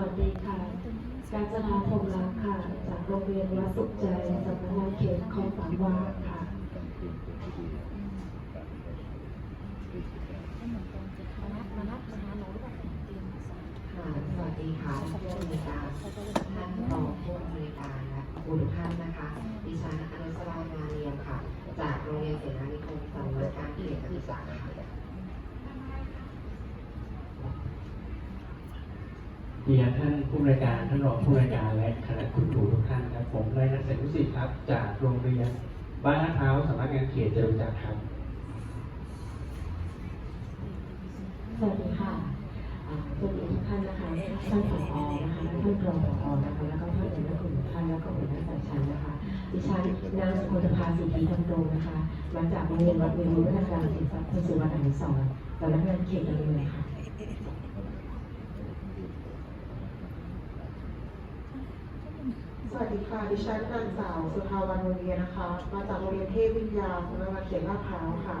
วัสดีค่ะ การจนาพรหมรักค่ะ จากโรงเรียนวัดสุขใจสำนักงานเขตคลองสามวาค่ะค่ะสวัสดีค่ะผู้อำนวยการท่านรองผู้อำนวยการและครูทุกท่านนะคะ ดิฉันอนุสรางานเรียมค่ะ จากโรงเรียนเสนานิคมสำนักการเขตการศึกษาค่ะ เรียนท่านผู้บริการท่านรองผู้บริการและคณะคุณครูทุกท่านครับผมนายนักเศรษฐศิษย์ครับ จากโรงเรียนบ้านลาดพร้าวสำนักงานเขตจตุจักรครับ สวัสดีค่ะสวัสดีทุกท่านนะคะท่านผอนะคะ ท่านรองผอนะคะ แล้วก็ท่านเอกนักคุณท่านแล้วก็หัวหน้าสายชั้นนะคะ ดิฉันนางสุคนภาสิทธิธรรมรงนะคะ มาจากโรงเรียนวัดเวรุวัฒนการศิลปะคุณสุวรรณอนุสรณ์สำนักงานเขตดำเนินค่ะ สวัสดีค่ะ ดิฉันนางสาว สุภาวรรณวงเวียนนะคะ มาจากโรงเรียนเทพวิทยาสำนักงานเขตลาดพร้าวค่ะ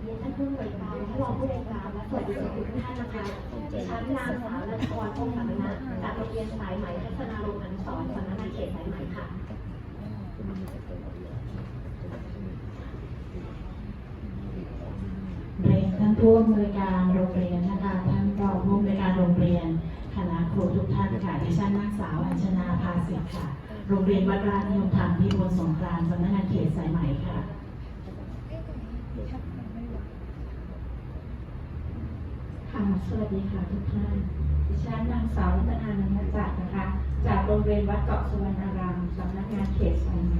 เรียนท่านผู้บริการท่านรองผู้บริการและสวัสดีทุกท่านนะคะดิฉันนางสาวนัทพรพงศ์สัมมนะจากโรงเรียนสายไหมพัฒนาโรงอนุสรณ์สำนักงานเขตสายไหมค่ะเรียนท่านผู้อำนวยการโรงเรียนนะคะ ครูทุกท่านค่ะ ดิฉันนางสาวอัญชนาภาสิทธิ์ค่ะ โรงเรียนวัดราชนิยมธรรมพิบูลสงกรานต์สำนักงานเขตสายไหมค่ะ ค่ะ สวัสดีค่ะทุกท่าน ดิฉันนางสาวรัตนานันทจักรนะคะ จากโรงเรียนวัดเกาะสุวรรณารานเขตสายไหม